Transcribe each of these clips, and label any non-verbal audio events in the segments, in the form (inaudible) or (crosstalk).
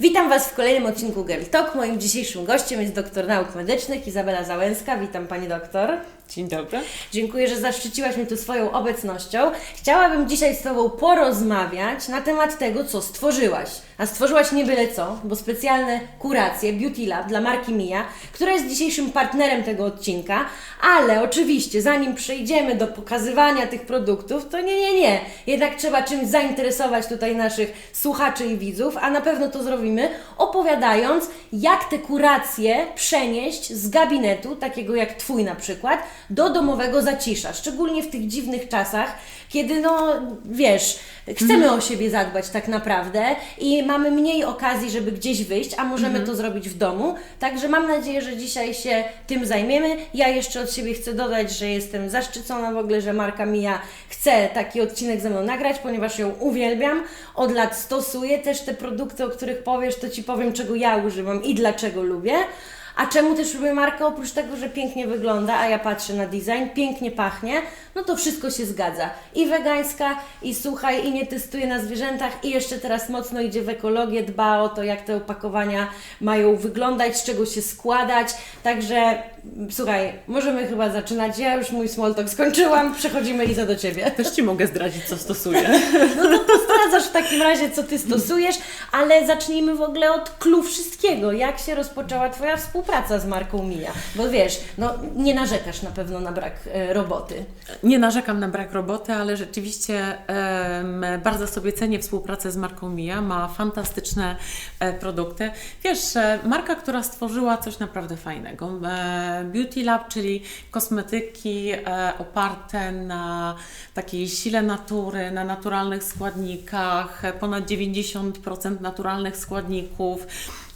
Witam Was w kolejnym odcinku Girl Talk. Moim dzisiejszym gościem jest doktor nauk medycznych Izabela Załęska. Witam Pani doktor. Dzień dobry. Dziękuję, że zaszczyciłaś mnie tu swoją obecnością. Chciałabym dzisiaj z Tobą porozmawiać na temat tego, co stworzyłaś. A stworzyłaś nie byle co, bo specjalne kuracje Beauty Lab dla marki Mia, która jest dzisiejszym partnerem tego odcinka, ale oczywiście zanim przejdziemy do pokazywania tych produktów, to nie, nie, nie. Jednak trzeba czymś zainteresować tutaj naszych słuchaczy i widzów, a na pewno to zrobimy opowiadając, jak te kuracje przenieść z gabinetu, takiego jak Twój na przykład, do domowego zacisza. Szczególnie w tych dziwnych czasach, kiedy no, wiesz, chcemy o siebie zadbać tak naprawdę i mamy mniej okazji, żeby gdzieś wyjść, a możemy to zrobić w domu. Także mam nadzieję, że dzisiaj się tym zajmiemy. Ja jeszcze od siebie chcę dodać, że jestem zaszczycona w ogóle, że marka Mia chce taki odcinek ze mną nagrać, ponieważ ją uwielbiam. Od lat stosuję też te produkty, o których powiesz, to Ci powiem, czego ja używam i dlaczego lubię. A czemu też lubię markę? Oprócz tego, że pięknie wygląda, a ja patrzę na design, pięknie pachnie, no to wszystko się zgadza. I wegańska, i słuchaj, i nie testuje na zwierzętach, i jeszcze teraz mocno idzie w ekologię, dba o to, jak te opakowania mają wyglądać, z czego się składać. Także słuchaj, możemy chyba zaczynać. Ja już mój small talk skończyłam, przechodzimy Liza do Ciebie. Też Ci mogę zdradzić, co stosuję. No to, to zdradzasz w takim razie, co Ty stosujesz, ale zacznijmy w ogóle od clue wszystkiego. Jak się rozpoczęła Twoja współpraca z marką Mia? Bo wiesz, no nie narzekasz na pewno na brak e, roboty. Nie narzekam na brak roboty, ale rzeczywiście bardzo sobie cenię współpracę z marką Mia. Ma fantastyczne e, produkty. Wiesz, e, marka, która stworzyła coś naprawdę fajnego. E, Beauty Lab, czyli kosmetyki e, oparte na takiej sile natury, na naturalnych składnikach, e, ponad 90% naturalnych składników.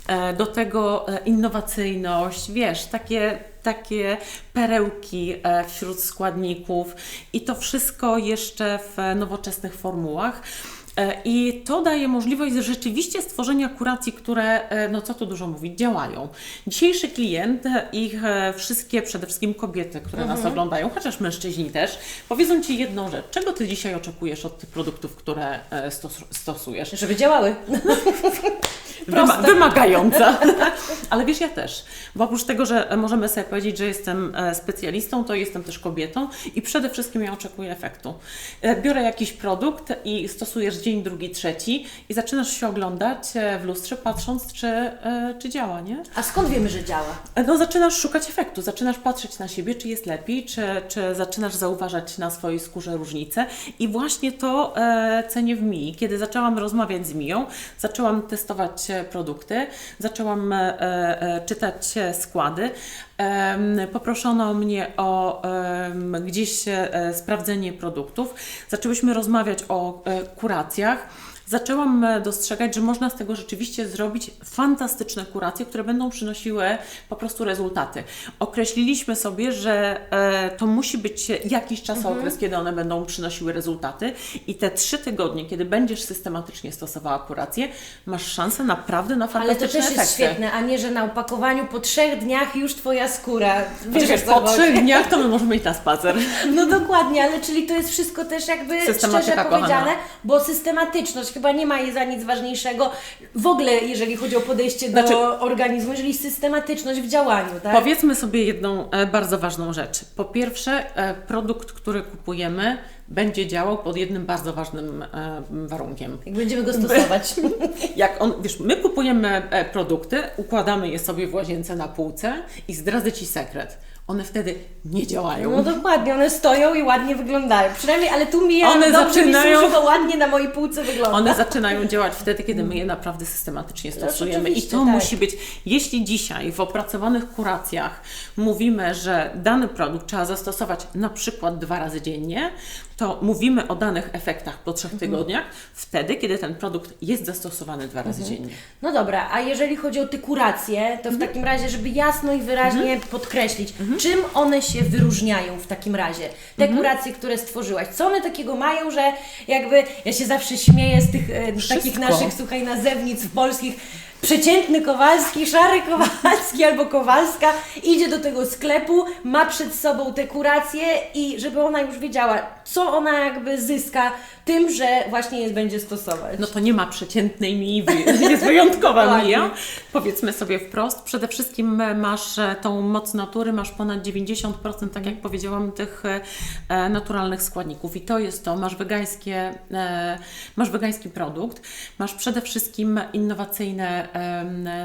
E, Do tego e, innowacyjność, wiesz, takie, takie perełki e, wśród składników i to wszystko jeszcze w nowoczesnych formułach. I to daje możliwość rzeczywiście stworzenia kuracji, które, no co tu dużo mówić, działają. Dzisiejszy klient, ich wszystkie, przede wszystkim kobiety, które nas oglądają, chociaż mężczyźni też, powiedzą Ci jedną rzecz. Czego Ty dzisiaj oczekujesz od tych produktów, które stos stosujesz? Żeby działały. (laughs) Wyma wymagająca. (laughs) Ale wiesz, ja też. Bo oprócz tego, że możemy sobie powiedzieć, że jestem e, specjalistą, to jestem też kobietą i przede wszystkim ja oczekuję efektu. E, Biorę jakiś produkt i stosujesz dzień, drugi, trzeci i zaczynasz się oglądać e, w lustrze, patrząc, czy, czy działa, nie? A skąd wiemy, że działa? No, zaczynasz szukać efektu, zaczynasz patrzeć na siebie, czy jest lepiej, czy, czy zaczynasz zauważać na swojej skórze różnice. I właśnie to cenię w Mii. Kiedy zaczęłam rozmawiać z Miją, zaczęłam testować produkty, zaczęłam e, e, czytać e, składy. Em, poproszono mnie o gdzieś sprawdzenie produktów. Zaczęłyśmy rozmawiać o kuracjach zaczęłam e, dostrzegać, że można z tego rzeczywiście zrobić fantastyczne kuracje, które będą przynosiły po prostu rezultaty. Określiliśmy sobie, że e, to musi być jakiś czas okres, kiedy one będą przynosiły rezultaty i te trzy tygodnie, kiedy będziesz systematycznie stosowała kurację, masz szansę naprawdę na Ale to fantastyczne też jest efekty. świetne, a nie, że na opakowaniu po trzech dniach już Twoja skóra. Wiesz, po trzech dniach to my możemy iść na spacer. No dokładnie, ale czyli to jest wszystko też jakby szczerze kochana. powiedziane, bo systematyczność chyba nie ma jej za nic ważniejszego w ogóle, jeżeli chodzi o podejście do Znaczy- organizmu, jeżeli systematyczność w działaniu, tak? Powiedzmy sobie jedną e, bardzo ważną rzecz. Po pierwsze, e, produkt, który kupujemy, będzie działał pod jednym bardzo ważnym e, warunkiem. Jak będziemy go stosować. (laughs) Jak on, wiesz, my kupujemy e, produkty, układamy je sobie w łazience na półce i zdradzę Ci sekret. One wtedy nie działają. No dokładnie, one stoją i ładnie wyglądają. Przynajmniej, ale tu mi One dobrze zaczynają- mi bo ładnie na mojej półce wygląda. One zaczynają działać wtedy, kiedy my je naprawdę systematycznie stosujemy. I rzeczywiście, to tak. musi być, jeśli dzisiaj w opracowanych kuracjach mówimy, że dany produkt trzeba zastosować na przykład dwa razy dziennie, to mówimy o danych efektach po trzech tygodniach, wtedy, kiedy ten produkt jest zastosowany dwa razy dziennie. No dobra, a jeżeli chodzi o te kuracje, to w Mhm. takim razie, żeby jasno i wyraźnie podkreślić, czym one się wyróżniają w takim razie? Te Mhm. kuracje, które stworzyłaś, co one takiego mają, że jakby, ja się zawsze śmieję z tych e, takich naszych, słuchaj, nazewnictw polskich, przeciętny Kowalski, szary Kowalski albo Kowalska idzie do tego sklepu, ma przed sobą te kuracje i żeby ona już wiedziała, co ona jakby zyska tym, że właśnie je będzie stosować. No to nie ma przeciętnej mi, wy- (laughs) jest wyjątkowa mija. Powiedzmy sobie wprost, przede wszystkim e, masz e, tą moc natury, masz ponad 90%, tak jak powiedziałam, tych e, naturalnych składników i to jest to, masz wegańskie, masz wegański produkt, masz przede wszystkim innowacyjne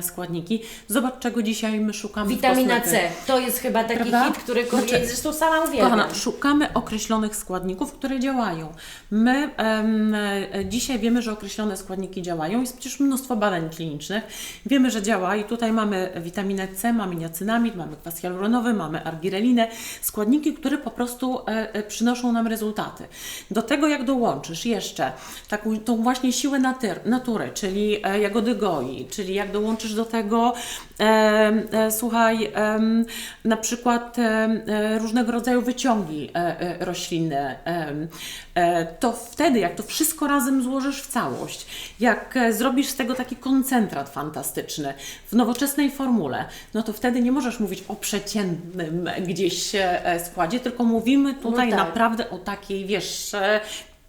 składniki. Zobacz, czego dzisiaj my szukamy Witamina. C to jest chyba taki Prawda? hit, który Znaczy, znaczy, zresztą sama uwielbiam. Kochana, szukamy określonych składników, które działają. My em, e, dzisiaj wiemy, że określone składniki działają. Jest przecież mnóstwo badań klinicznych. Wiemy, że działa i tutaj mamy witaminę C, mamy niacynamid, mamy kwas hialuronowy, mamy argirelinę. Składniki, które po prostu e, e, przynoszą nam rezultaty. Do tego jak dołączysz jeszcze taką tą właśnie siłę natyr, natury, czyli e, jagody goi, czyli jak dołączysz do tego e, e, słuchaj, em, na przykład e, różnego rodzaju wyciągi e, e, roślinne, em, e, to wtedy, jak to wszystko razem złożysz w całość, jak e, zrobisz z tego taki koncentrat fantastyczny w nowoczesnej formule, no to wtedy nie możesz mówić o przeciętnym gdzieś e, e, składzie, tylko mówimy tutaj No tak. naprawdę o takiej, wiesz, e,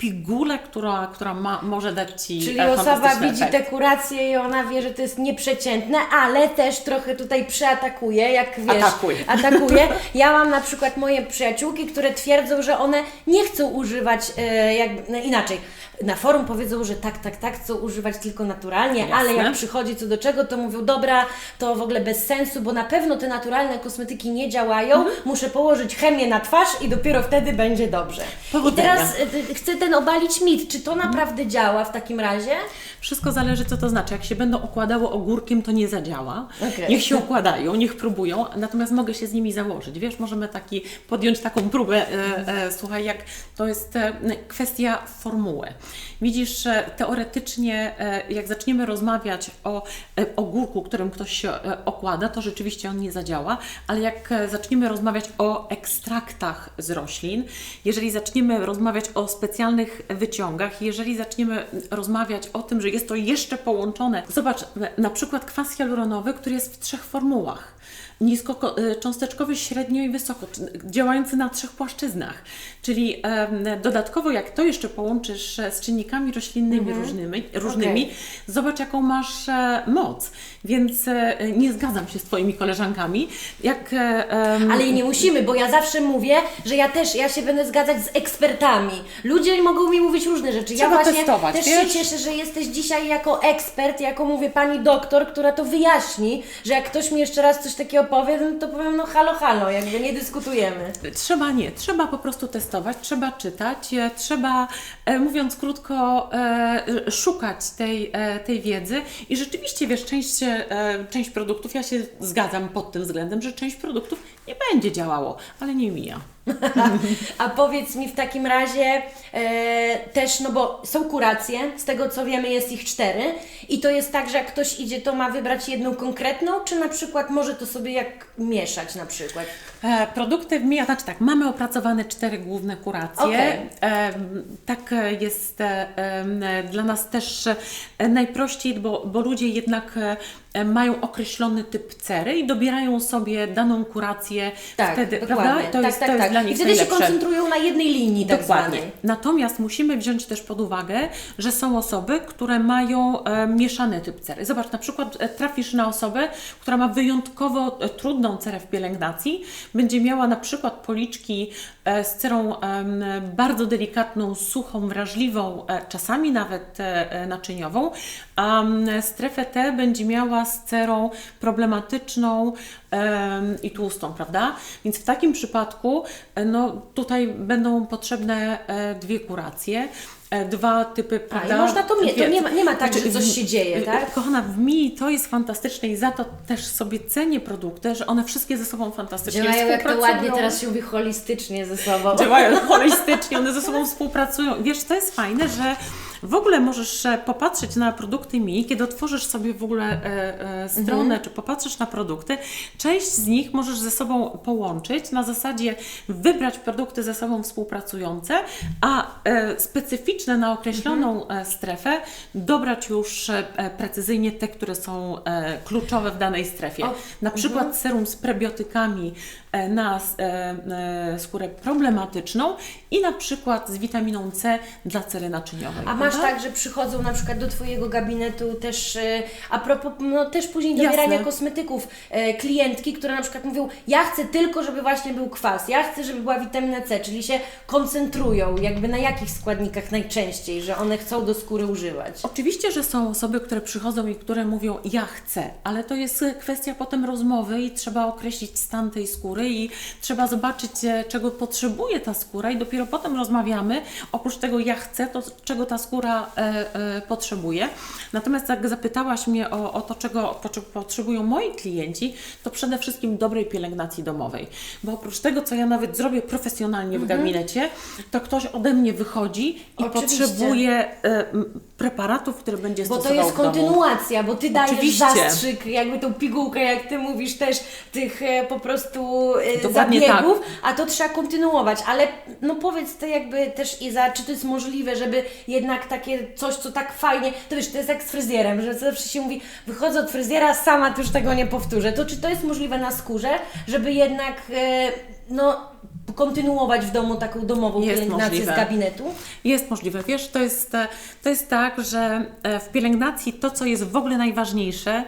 pigułę, która, która ma, może dać Ci Czyli e, osoba fantastyczny widzi efekt. te kuracje i ona wie, że to jest nieprzeciętne, ale też trochę tutaj przeatakuje, jak wiesz, Atakuje. atakuje. (laughs) Ja mam na przykład moje przyjaciółki, które twierdzą, że one nie chcą używać e, jakby, no inaczej. Na forum powiedzą, że tak, tak, tak, chcą używać tylko naturalnie, Jasne. ale jak przychodzi co do czego, to mówią, dobra, to w ogóle bez sensu, bo na pewno te naturalne kosmetyki nie działają, Mhm. muszę położyć chemię na twarz i dopiero wtedy będzie dobrze. I Powodzenia. teraz e, chcę ten obalić mit, czy to naprawdę działa w takim razie? Wszystko zależy, co to znaczy. Jak się będą okładało ogórkiem, to nie zadziała. Okej. Niech się okładają, niech próbują, natomiast mogę się z nimi założyć. Wiesz, możemy taki, podjąć taką próbę, e, e, słuchaj, jak to jest e, kwestia formuły. Widzisz, e, teoretycznie, e, jak zaczniemy rozmawiać o e, ogórku, którym ktoś się e, okłada, to rzeczywiście on nie zadziała, ale jak e, zaczniemy rozmawiać o ekstraktach z roślin, jeżeli zaczniemy rozmawiać o specjalnych wyciągach, jeżeli zaczniemy rozmawiać o tym, że jest to jeszcze połączone, zobacz, na przykład kwas hialuronowy, który jest w trzech formułach. Niskocząsteczkowy, średnio i wysoko, działający na trzech płaszczyznach. Czyli dodatkowo, jak to jeszcze połączysz e, z czynnikami roślinnymi różnymi, różnymi Okej. zobacz jaką masz e, moc. Więc e, nie zgadzam się z Twoimi koleżankami. Jak, em, Ale i nie musimy, bo ja zawsze mówię, że ja też, ja się będę zgadzać z ekspertami. Ludzie mogą mi mówić różne rzeczy. Trzeba ja właśnie testować, też wiesz? się cieszę, że jesteś dzisiaj jako ekspert, jako mówię pani doktor, która to wyjaśni, że jak ktoś mi jeszcze raz coś takiego powie, no to powiem no halo, halo, jakby nie dyskutujemy. Trzeba nie, trzeba po prostu testować, trzeba czytać, e, trzeba, mówiąc krótko, szukać tej, tej wiedzy i rzeczywiście, wiesz, część, e, część produktów, ja się zgadzam pod tym względem, że część produktów nie będzie działało, ale nie mija. (laughs) A powiedz mi w takim razie e, też, no bo są kuracje, z tego co wiemy jest ich cztery i to jest tak, że jak ktoś idzie, to ma wybrać jedną konkretną, czy na przykład może to sobie jak mieszać na przykład? E, Produkty w Mija, znaczy tak, mamy opracowane cztery główne kuracje. Okej. E, tak jest e, e, dla nas też e, najprościej, bo, bo ludzie jednak e, mają określony typ cery i dobierają sobie daną kurację wtedy, dokładnie. prawda? To tak, jest, tak, to jest tak. dla I nich wtedy się koncentrują na jednej linii tak Dokładnie. zwanej. Natomiast musimy wziąć też pod uwagę, że są osoby, które mają e, mieszany typ cery. Zobacz, na przykład e, trafisz na osobę, która ma wyjątkowo e, trudną cerę w pielęgnacji, będzie miała na przykład policzki e, z cerą bardzo delikatną, suchą, wrażliwą, e, czasami nawet e, e, naczyniową, a strefę T będzie miała z cerą problematyczną em, i tłustą, prawda? Więc w takim przypadku e, no, tutaj będą potrzebne e, dwie kuracje. E, Dwa typy, A, prawda? i można to mieć, to nie ma, nie ma tak, Znaczy, że coś się dzieje, tak? Kochana, w Mi to jest fantastyczne i za to też sobie cenię produkty, że one wszystkie ze sobą fantastycznie Działają jak to ładnie teraz się mówi holistycznie ze sobą. Działają (laughs) holistycznie, one ze sobą współpracują. Wiesz, to jest fajne, że W ogóle możesz e, popatrzeć na produkty Mi, kiedy otworzysz sobie w ogóle e, e, stronę, Mhm. czy popatrzysz na produkty, część z nich możesz ze sobą połączyć, na zasadzie wybrać produkty ze sobą współpracujące, a e, specyficzne na określoną Mhm. e, strefę dobrać już e, e, precyzyjnie te, które są e, kluczowe w danej strefie. O, Na przykład mhm. serum z prebiotykami e, na e, e, skórę problematyczną i na przykład z witaminą C dla cery naczyniowej. A masz tak, że przychodzą na przykład do Twojego gabinetu też, e, a propos, no też później Jasne. dobierania kosmetyków, e, klientki, które na przykład mówią, ja chcę tylko, żeby właśnie był kwas, ja chcę, żeby była witamina C, czyli się koncentrują, jakby na jakich składnikach najczęściej, że one chcą do skóry używać. Oczywiście, że są osoby, które przychodzą i które mówią, ja chcę, ale to jest kwestia potem rozmowy i trzeba określić stan tej skóry i trzeba zobaczyć, e, czego potrzebuje ta skóra i dopiero potem rozmawiamy, oprócz tego ja chcę, to czego ta skóra e, e, potrzebuje. Natomiast jak zapytałaś mnie o, o to, czego potrze- potrzebują moi klienci, to przede wszystkim dobrej pielęgnacji domowej, bo oprócz tego, co ja nawet zrobię profesjonalnie w gabinecie, to ktoś ode mnie wychodzi i Oczywiście. potrzebuje e, preparatów, które będzie Bo to stosował jest kontynuacja, bo ty dajesz Oczywiście. zastrzyk, jakby tą pigułkę, jak ty mówisz też, tych po prostu Dokładnie tak. zabiegów, a to trzeba kontynuować. Ale no powiedz to jakby też Iza, czy to jest możliwe, żeby jednak takie coś, co tak fajnie, to wiesz, to jest jak z fryzjerem, że zawsze się mówi, wychodzę od fryzjera, sama to już tego nie powtórzę. To czy to jest możliwe na skórze, żeby jednak e, no kontynuować w domu taką domową Jest pielęgnację możliwe. z gabinetu? Jest możliwe. Wiesz, to jest, e, to jest tak, że e, w pielęgnacji to, co jest w ogóle najważniejsze,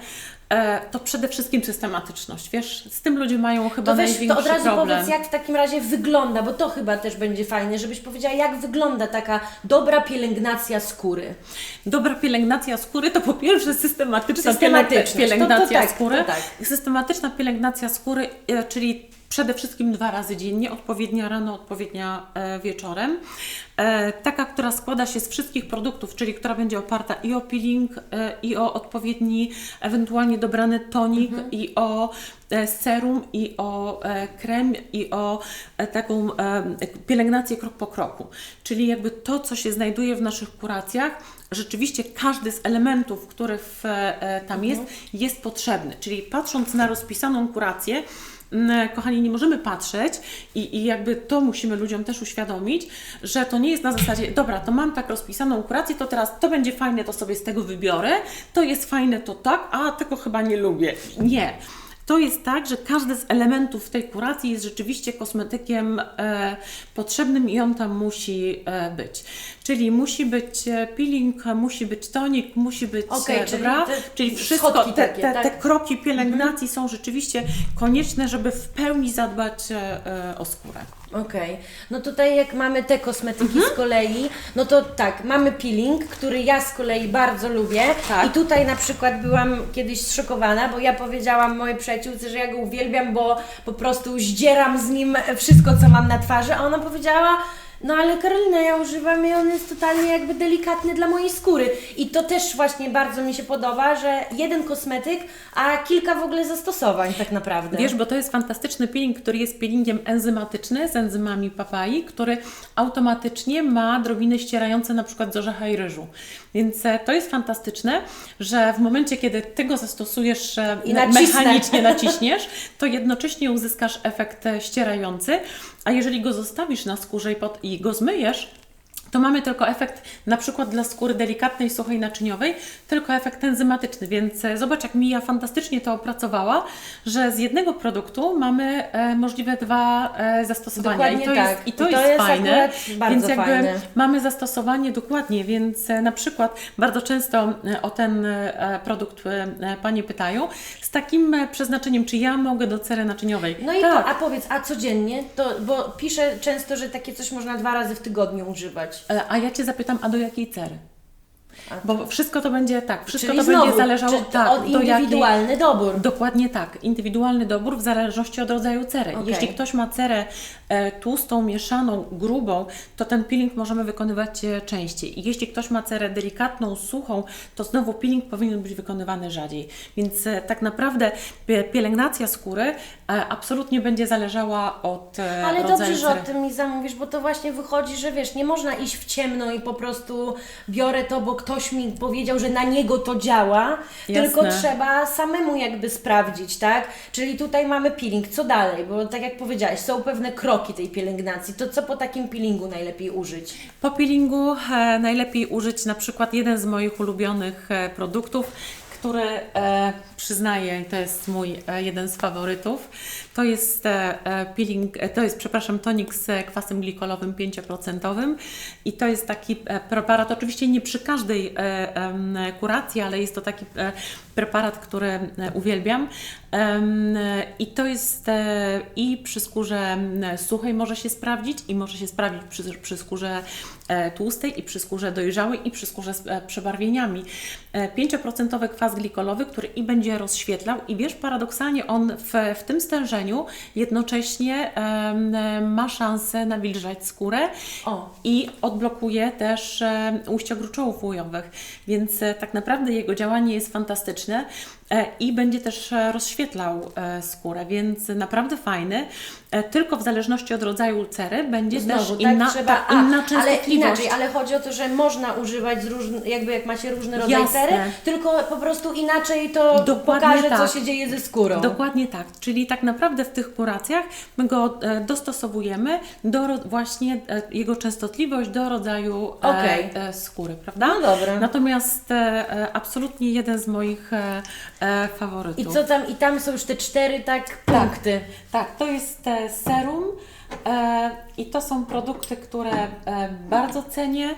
to przede wszystkim systematyczność. Wiesz, z tym ludzie mają chyba To weź, największy to od razu problem. powiedz, jak w takim razie wygląda, bo to chyba też będzie fajne, żebyś powiedziała, jak wygląda taka dobra pielęgnacja skóry. Dobra pielęgnacja skóry to po pierwsze systematyczna pielęgnacja tak, skóry. tak. Systematyczna pielęgnacja skóry, e, czyli przede wszystkim dwa razy dziennie, odpowiednia rano, odpowiednia e, wieczorem. E, taka, która składa się z wszystkich produktów, czyli która będzie oparta i o peeling, e, i o odpowiedni, ewentualnie dobrany tonik, Mhm. i o serum, i o krem, i o taką pielęgnację krok po kroku. Czyli jakby to, co się znajduje w naszych kuracjach, rzeczywiście każdy z elementów, który w, tam jest, jest potrzebny. Czyli patrząc na rozpisaną kurację, kochani, nie możemy patrzeć i, i jakby to musimy ludziom też uświadomić, że to nie jest na zasadzie, dobra, to mam tak rozpisaną kurację, to teraz to będzie fajne, to sobie z tego wybiorę, to jest fajne, to tak, a tego chyba nie lubię. Nie. To jest tak, że każdy z elementów tej kuracji jest rzeczywiście kosmetykiem e, potrzebnym i on tam musi e, być. Czyli musi być e, peeling, musi być tonik, musi być, e, czyli dobra? te czyli wszystko, te, takie, te, tak? te kroki pielęgnacji są rzeczywiście konieczne, żeby w pełni zadbać e, e, o skórę. Okej, no tutaj jak mamy te kosmetyki Mhm. z kolei, no to tak, mamy peeling, który ja z kolei bardzo lubię Tak. i tutaj na przykład byłam kiedyś zszokowana, bo ja powiedziałam mojej przyjaciółce, że ja go uwielbiam, bo po prostu zdzieram z nim wszystko, co mam na twarzy, a ona powiedziała, no ale Karolina, ja używam i on jest totalnie jakby delikatny dla mojej skóry. I to też właśnie bardzo mi się podoba, że jeden kosmetyk, a kilka w ogóle zastosowań tak naprawdę. Wiesz, bo to jest fantastyczny peeling, który jest peelingiem enzymatyczny z enzymami papai, który automatycznie ma drobiny ścierające na przykład z orzecha i ryżu. Więc e, to jest fantastyczne, że w momencie, kiedy Ty go zastosujesz e, I nacisnę. mechanicznie, (laughs) naciśniesz, to jednocześnie uzyskasz efekt e, ścierający, a jeżeli go zostawisz na skórze i, pod, i go zmyjesz, to mamy tylko efekt na przykład dla skóry delikatnej, suchej, naczyniowej, tylko efekt enzymatyczny, więc e, zobacz jak Mija fantastycznie to opracowała, że z jednego produktu mamy e, możliwe dwa e, zastosowania Dokładnie i to tak. jest, i to I to jest, jest fajne, więc jakby fajne. mamy zastosowanie dokładnie, więc e, na przykład bardzo często e, o ten e, produkt e, Panie pytają z takim e, przeznaczeniem, czy ja mogę do cery naczyniowej. No i tak. po, a powiedz, a codziennie? To, bo piszę często, że takie coś można dwa razy w tygodniu używać. E, A ja Cię zapytam, a do jakiej cery? Bo wszystko to będzie tak, wszystko Czyli to znowu, będzie zależało tak, od do jakiej, indywidualny dobór. Dokładnie tak. Indywidualny dobór w zależności od rodzaju cery. Okej. Jeśli ktoś ma cerę e, tłustą, mieszaną, grubą, to ten peeling możemy wykonywać e, częściej. I jeśli ktoś ma cerę delikatną, suchą, to znowu peeling powinien być wykonywany rzadziej. Więc e, tak naprawdę pie- pielęgnacja skóry e, absolutnie będzie zależała od e, Ale rodzaju dobrze, że cery. o tym mi zamówisz, bo to właśnie wychodzi, że wiesz, nie można iść w ciemno i po prostu biorę to, bo ktoś mi powiedział, że na niego to działa, Jasne. tylko trzeba samemu jakby sprawdzić, tak? Czyli tutaj mamy peeling, co dalej? Bo tak jak powiedziałaś, są pewne kroki tej pielęgnacji, to co po takim peelingu najlepiej użyć? Po peelingu e, najlepiej użyć na przykład jeden z moich ulubionych e, produktów, który e, przyznaję, to jest mój e, jeden z faworytów. To jest e, e, peeling, e, to jest, przepraszam, tonik z kwasem glikolowym 5% i to jest taki e, preparat, oczywiście nie przy każdej e, em, kuracji, ale jest to taki e, preparat, który e, uwielbiam. E, I to jest e, i przy skórze suchej może się sprawdzić, i może się sprawdzić przy, przy skórze e, tłustej, i przy skórze dojrzałej, i przy skórze z e, przebarwieniami. E, 5% kwas glikolowy, który i będzie rozświetlał, i wiesz, paradoksalnie on w, w tym stężeniu jednocześnie e, ma szansę nawilżać skórę O. i odblokuje też e, ujścia gruczołów więc e, tak naprawdę jego działanie jest fantastyczne i będzie też e, rozświetlał e, skórę, więc naprawdę fajny. E, tylko w zależności od rodzaju cery będzie Znowu, też inna, tak, trzeba, ta, inna a, ale inaczej, ale chodzi o to, że można używać z różn, jakby jak macie różne rodzaje cery, tylko po prostu inaczej to Dokładnie pokaże, tak. co się dzieje ze skórą. Dokładnie tak, czyli tak naprawdę w tych kuracjach my go e, dostosowujemy do właśnie e, jego częstotliwość do rodzaju e, e, skóry, prawda? No dobra. Natomiast e, e, absolutnie jeden z moich e, faworytów. I co tam, i tam są już te cztery tak punkty. Tak, to jest e, serum e, i to są produkty, które e, bardzo cenię.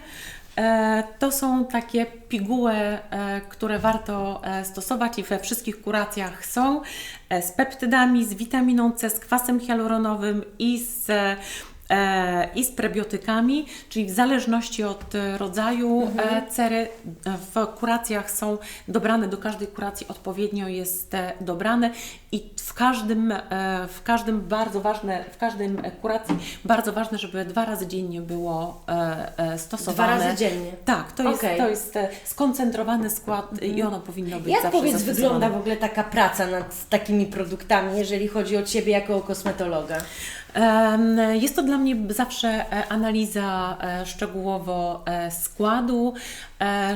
E, to są takie piguły, e, które warto e, stosować i we wszystkich kuracjach są e, z peptydami, z witaminą C, z kwasem hialuronowym i z e, i z prebiotykami, czyli w zależności od e, rodzaju e, cery e, w kuracjach są dobrane do każdej kuracji odpowiednio jest e, dobrane i w każdym, e, w każdym bardzo ważne, w każdym e, kuracji bardzo ważne, żeby dwa razy dziennie było e, e, stosowane. Dwa razy dziennie. Tak, to jest, Okej. to jest e, skoncentrowany skład i ono powinno być Jak powiedz wygląda w ogóle taka praca nad takimi produktami, jeżeli chodzi o Ciebie jako o kosmetologa? Jest to dla mnie zawsze e, analiza e, szczegółowo e, składu,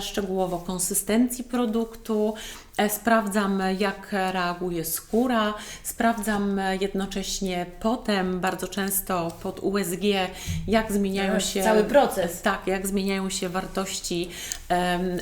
szczegółowo konsystencji produktu. E, Sprawdzam, jak reaguje skóra, sprawdzam jednocześnie potem, bardzo często pod USG, jak zmieniają się. cały proces. Tak, jak zmieniają się wartości,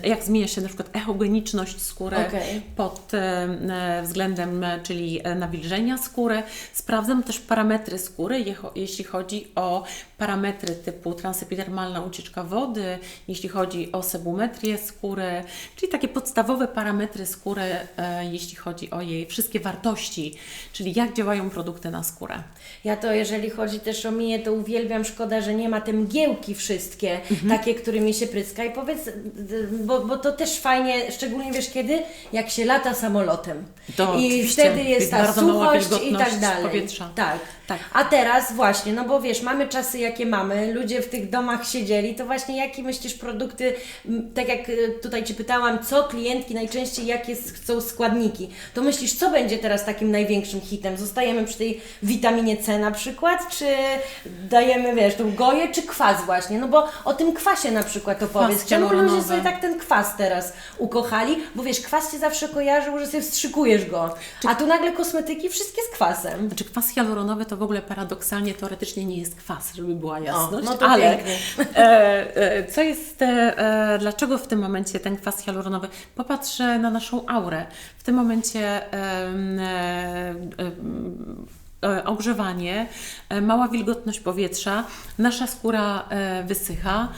jak zmienia się na przykład echogeniczność skóry Okej. pod e, względem, czyli e, nawilżenia skóry. Sprawdzam też parametry skóry, jeśli chodzi o parametry typu transepidermalna ucieczka wody, jeśli chodzi o sebumetrię skóry, czyli takie podstawowe parametry skóry, e, jeśli chodzi o jej wszystkie wartości, czyli jak działają produkty na skórę. Ja to, jeżeli chodzi też o miję, to uwielbiam. Szkoda, że nie ma te mgiełki wszystkie, takie, którymi się pryska. I powiedz, bo, bo to też fajnie, szczególnie wiesz kiedy? Jak się lata samolotem. To I wtedy jest ta suchość i tak dalej. powietrza. Tak. Tak. A teraz właśnie, no bo wiesz, mamy czasy jakie mamy, ludzie w tych domach siedzieli, to właśnie jakie myślisz produkty, tak jak y, tutaj Ci pytałam, co klientki najczęściej, jakie chcą składniki, to myślisz, co będzie teraz takim największym hitem? Zostajemy przy tej witaminie C na przykład, czy dajemy, wiesz, tą goję, czy kwas właśnie? No bo o tym kwasie na przykład opowiedz. Czemu ludzie sobie tak ten kwas teraz ukochali? Bo wiesz, kwas Cię zawsze kojarzył, że sobie wstrzykujesz go, a tu nagle kosmetyki wszystkie z kwasem. Znaczy kwas hialuronowy to w ogóle paradoksalnie, teoretycznie nie jest kwas, żeby była jasność, no to ale e, e, co jest, e, e, dlaczego w tym momencie ten kwas hialuronowy? Popatrz na naszą aurę. W tym momencie e, e, ogrzewanie, mała wilgotność powietrza, nasza skóra wysycha.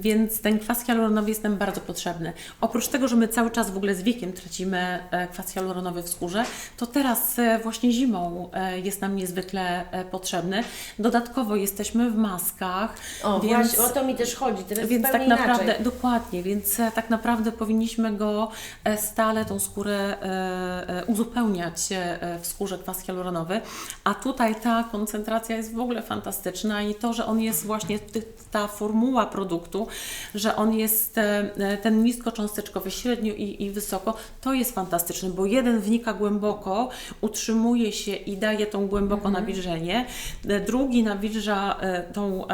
Więc ten kwas hialuronowy jest nam bardzo potrzebny. Oprócz tego, że my cały czas w ogóle z wiekiem tracimy e, kwas hialuronowy w skórze, to teraz e, właśnie zimą e, jest nam niezwykle potrzebny. Dodatkowo jesteśmy w maskach, O, więc właśnie o to mi też chodzi, teraz więc tak naprawdę, inaczej. dokładnie, więc tak naprawdę powinniśmy go stale, tą skórę uzupełniać w skórze kwas hialuronowy, a tutaj ta koncentracja jest w ogóle fantastyczna i to, że on jest właśnie, ta formuła produktu, że on jest e, e, ten niskocząsteczkowy, średnio i, i wysoko, to jest fantastyczne, bo jeden wnika głęboko, utrzymuje się i daje tą głęboko nawilżenie, e, drugi nawilża tą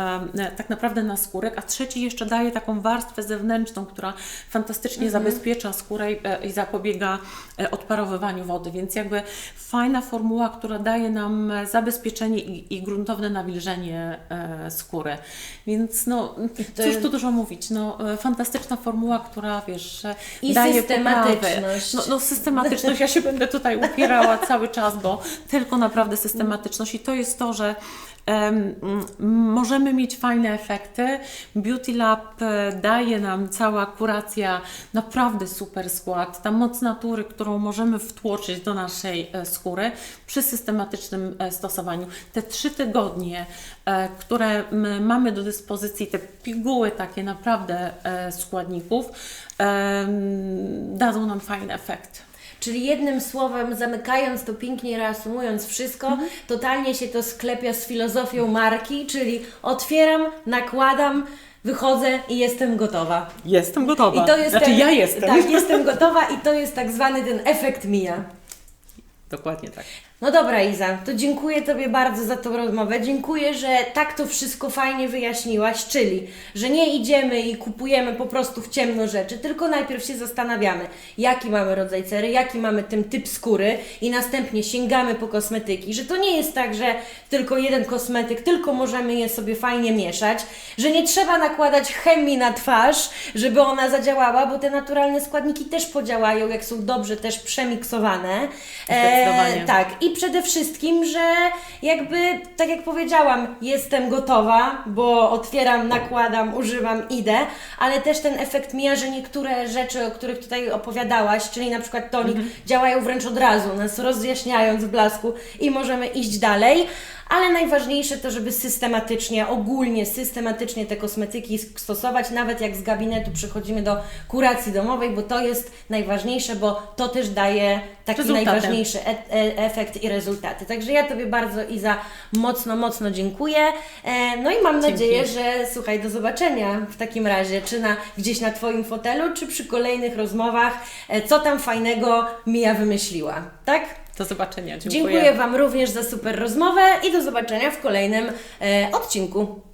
tak naprawdę na skórek, a trzeci jeszcze daje taką warstwę zewnętrzną, która fantastycznie zabezpiecza skórę i, zapobiega odparowywaniu wody, więc jakby fajna formuła, która daje nam zabezpieczenie i, i gruntowne nawilżenie skóry. Więc no, cóż jest- tu dużo mówić, no, e, fantastyczna formuła, która wiesz, I daje systematyczność. No, no systematyczność, ja się będę tutaj upierała cały czas, bo tylko naprawdę systematyczność. I to jest to, że możemy mieć fajne efekty. Beauty Lab e, daje nam cała kuracja naprawdę super skład, ta moc natury, którą możemy wtłoczyć do naszej e, skóry przy systematycznym e, stosowaniu. Te trzy tygodnie, które mamy do dyspozycji, te piguły takie naprawdę składników, dadzą nam fajny efekt. Czyli jednym słowem, zamykając to pięknie, reasumując wszystko, Mhm. totalnie się to sklepia z filozofią marki, czyli otwieram, nakładam, wychodzę i jestem gotowa. Jestem gotowa. I to jest znaczy ten, ja jestem. Tak, jestem gotowa i to jest tak zwany ten efekt mija. Dokładnie tak. No dobra Iza, to dziękuję Tobie bardzo za tą rozmowę. Dziękuję, że tak to wszystko fajnie wyjaśniłaś, czyli, że nie idziemy i kupujemy po prostu w ciemno rzeczy, tylko najpierw się zastanawiamy, jaki mamy rodzaj cery, jaki mamy ten typ skóry i następnie sięgamy po kosmetyki, że to nie jest tak, że tylko jeden kosmetyk, tylko możemy je sobie fajnie mieszać, że nie trzeba nakładać chemii na twarz, żeby ona zadziałała, bo te naturalne składniki też podziałają, jak są dobrze też przemiksowane. Zdecydowanie. tak, i przede wszystkim, że jakby, tak jak powiedziałam, jestem gotowa, bo otwieram, nakładam, używam, idę, ale też ten efekt mija, że niektóre rzeczy, o których tutaj opowiadałaś, czyli na przykład tonik, działają wręcz od razu, nas rozjaśniając w blasku i możemy iść dalej. Ale najważniejsze to, żeby systematycznie, ogólnie systematycznie te kosmetyki stosować, nawet jak z gabinetu przechodzimy do kuracji domowej, bo to jest najważniejsze, bo to też daje taki najważniejszy e- e- efekt i rezultaty. Także ja Tobie bardzo Iza mocno, mocno dziękuję. E, no i mam Dzięki. nadzieję, że słuchaj, do zobaczenia w takim razie, czy na, gdzieś na Twoim fotelu, czy przy kolejnych rozmowach, e, co tam fajnego Mija wymyśliła. Tak? Do zobaczenia. Dziękuję. Dziękuję Wam również za super rozmowę i do zobaczenia w kolejnym e, odcinku.